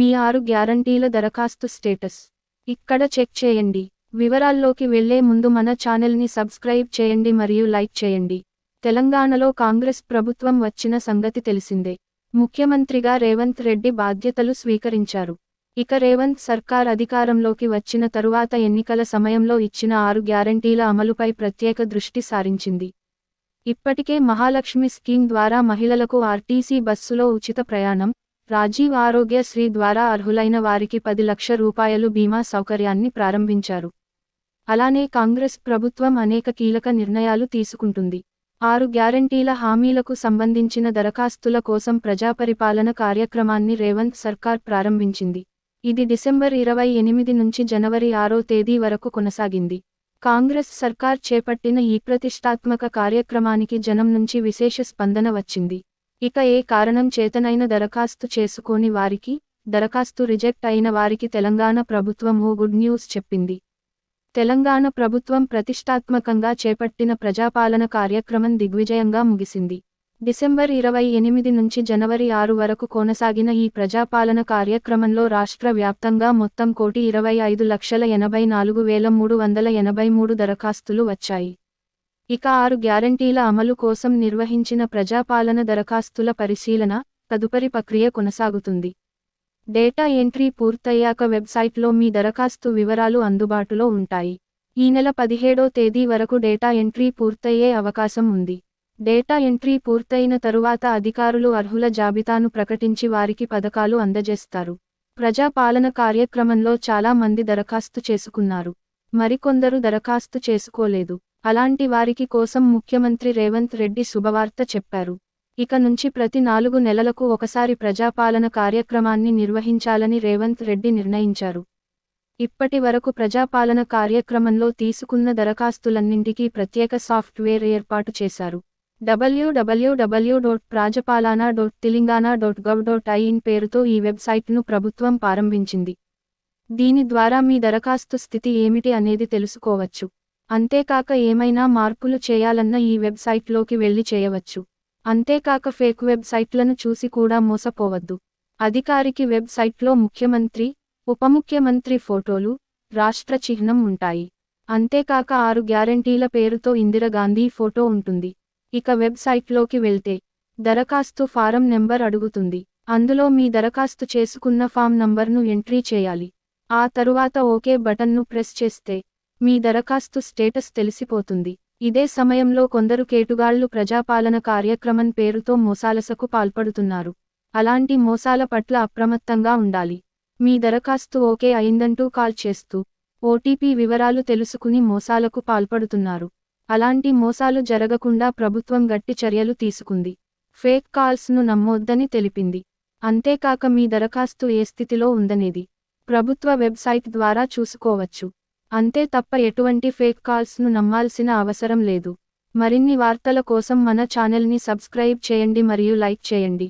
మీ ఆరు గ్యారంటీల దరఖాస్తు స్టేటస్. ఇక్కడ చెక్ చేయండి. వివరాల్లోకి వెళ్ళే ముందు మన ఛానల్ని సబ్స్క్రైబ్ చేయండి మరియు లైక్ చేయండి. తెలంగాణలో కాంగ్రెస్ ప్రభుత్వం వచ్చిన సంగతి తెలిసిందే. ముఖ్యమంత్రిగా రేవంత్ రెడ్డి బాధ్యతలు స్వీకరించారు. ఇక రేవంత్ సర్కార్ అధికారంలోకి వచ్చిన తరువాత ఎన్నికల సమయంలో ఇచ్చిన ఆరు గ్యారంటీల అమలుపై ప్రత్యేక దృష్టి సారించింది. ఇప్పటికే మహాలక్ష్మి స్కీమ్ ద్వారా మహిళలకు ఆర్టీసీ బస్సులో ఉచిత ప్రయాణం రాజీవ్ ఆరోగ్య శ్రీ ద్వారా అర్హులైన వారికి పది లక్ష రూపాయలు బీమా సౌకర్యాన్ని ప్రారంభించారు. అలానే కాంగ్రెస్ ప్రభుత్వం అనేక కీలక నిర్ణయాలు తీసుకుంటుంది. ఆరు గ్యారంటీల హామీలకు సంబంధించిన దరఖాస్తుల కోసం ప్రజాపరిపాలన కార్యక్రమాన్ని రేవంత్ సర్కార్ ప్రారంభించింది. ఇది డిసెంబర్ ఇరవై ఎనిమిది నుంచి జనవరి ఆరో తేదీ వరకు కొనసాగింది. కాంగ్రెస్ సర్కార్ చేపట్టిన ఈ ప్రతిష్టాత్మక కార్యక్రమానికి జనం నుంచి విశేష స్పందన వచ్చింది. ఇక ఏ కారణం చేతనైన దరఖాస్తు చేసుకోని వారికి దరఖాస్తు రిజెక్ట్ అయిన వారికి తెలంగాణ ప్రభుత్వం ఓ గుడ్ న్యూస్ చెప్పింది. తెలంగాణ ప్రభుత్వం ప్రతిష్టాత్మకంగా చేపట్టిన ప్రజాపాలన కార్యక్రమం దిగ్విజయంగా ముగిసింది. డిసెంబర్ ఇరవై ఎనిమిది నుంచి జనవరి ఆరు వరకు కొనసాగిన ఈ ప్రజాపాలన కార్యక్రమంలో రాష్ట్ర వ్యాప్తంగా మొత్తం కోటి ఇరవై ఐదు లక్షల ఎనభై నాలుగు వేల మూడు వందల ఎనభై మూడు దరఖాస్తులు వచ్చాయి. ఇక ఆరు గ్యారంటీల అమలు కోసం నిర్వహించిన ప్రజాపాలన దరఖాస్తుల పరిశీలన తదుపరి ప్రక్రియ కొనసాగుతుంది. డేటా ఎంట్రీ పూర్తయ్యాక వెబ్సైట్లో మీ దరఖాస్తు వివరాలు అందుబాటులో ఉంటాయి. ఈ నెల పదిహేడో తేదీ వరకు డేటా ఎంట్రీ పూర్తయ్యే అవకాశం ఉంది. డేటా ఎంట్రీ పూర్తయిన తరువాత అధికారులు అర్హుల జాబితాను ప్రకటించి వారికి పథకాలు అందజేస్తారు. ప్రజాపాలన కార్యక్రమంలో చాలా మంది దరఖాస్తు చేసుకున్నారు. మరికొందరు దరఖాస్తు చేసుకోలేదు. అలాంటి వారికి కోసం ముఖ్యమంత్రి రేవంత్ రెడ్డి శుభవార్త చెప్పారు. ఇక నుంచి ప్రతి నాలుగు నెలలకు ఒకసారి ప్రజాపాలన కార్యక్రమాన్ని నిర్వహించాలని రేవంత్ రెడ్డి నిర్ణయించారు. ఇప్పటి వరకు ప్రజాపాలన కార్యక్రమంలో తీసుకున్న దరఖాస్తులన్నింటికీ ప్రత్యేక సాఫ్ట్వేర్ ఏర్పాటు చేశారు. డబ్ల్యూడబ్ల్యూడబ్ల్యూ dot Prajapalana dot Telangana dot gov dot in పేరుతో ఈ వెబ్సైట్ను ప్రభుత్వం ప్రారంభించింది. దీని ద్వారా మీ దరఖాస్తు స్థితి ఏమిటి అనేది తెలుసుకోవచ్చు. అంతేకాక ఏమైనా మార్పులు చేయాలన్న ఈ వెబ్సైట్లోకి వెళ్ళి చేయవచ్చు. అంతేకాక ఫేక్ వెబ్సైట్లను చూసి కూడా మోసపోవద్దు. అధికారికి వెబ్సైట్లో ముఖ్యమంత్రి ఉపముఖ్యమంత్రి ఫోటోలు రాష్ట్ర చిహ్నం ఉంటాయి. అంతేకాక ఆరు గ్యారంటీల పేరుతో ఇందిరాగాంధీ ఫోటో ఉంటుంది. ఇక వెబ్సైట్లోకి వెళ్తే దరఖాస్తు ఫారం నెంబర్ అడుగుతుంది. అందులో మీ దరఖాస్తు చేసుకున్న ఫామ్ నంబర్ను ఎంట్రీ చేయాలి. ఆ తరువాత ఓకే బటన్ను ప్రెస్ చేస్తే మీ దరఖాస్తు స్టేటస్ తెలిసిపోతుంది. ఇదే సమయంలో కొందరు కేటుగాళ్ళు ప్రజాపాలన కార్యక్రమం పేరుతో మోసాలసకు పాల్పడుతున్నారు. అలాంటి మోసాల పట్ల అప్రమత్తంగా ఉండాలి. మీ దరఖాస్తు ఓకే అయిందంటూ కాల్ చేస్తూ ఓటీపీ వివరాలు తెలుసుకుని మోసాలకు పాల్పడుతున్నారు. అలాంటి మోసాలు జరగకుండా ప్రభుత్వం గట్టి చర్యలు తీసుకుంది. ఫేక్ కాల్స్ను నమ్మొద్దని తెలిపింది. అంతేకాక మీ దరఖాస్తు ఏ స్థితిలో ఉందనేది ప్రభుత్వ వెబ్సైట్ ద్వారా చూసుకోవచ్చు. అంతే తప్ప ఎటువంటి ఫేక్ కాల్స్ను నమ్మాల్సిన అవసరం లేదు. మరిన్ని వార్తల కోసం మన ఛానల్ని సబ్స్క్రైబ్ చేయండి మరియు లైక్ చేయండి.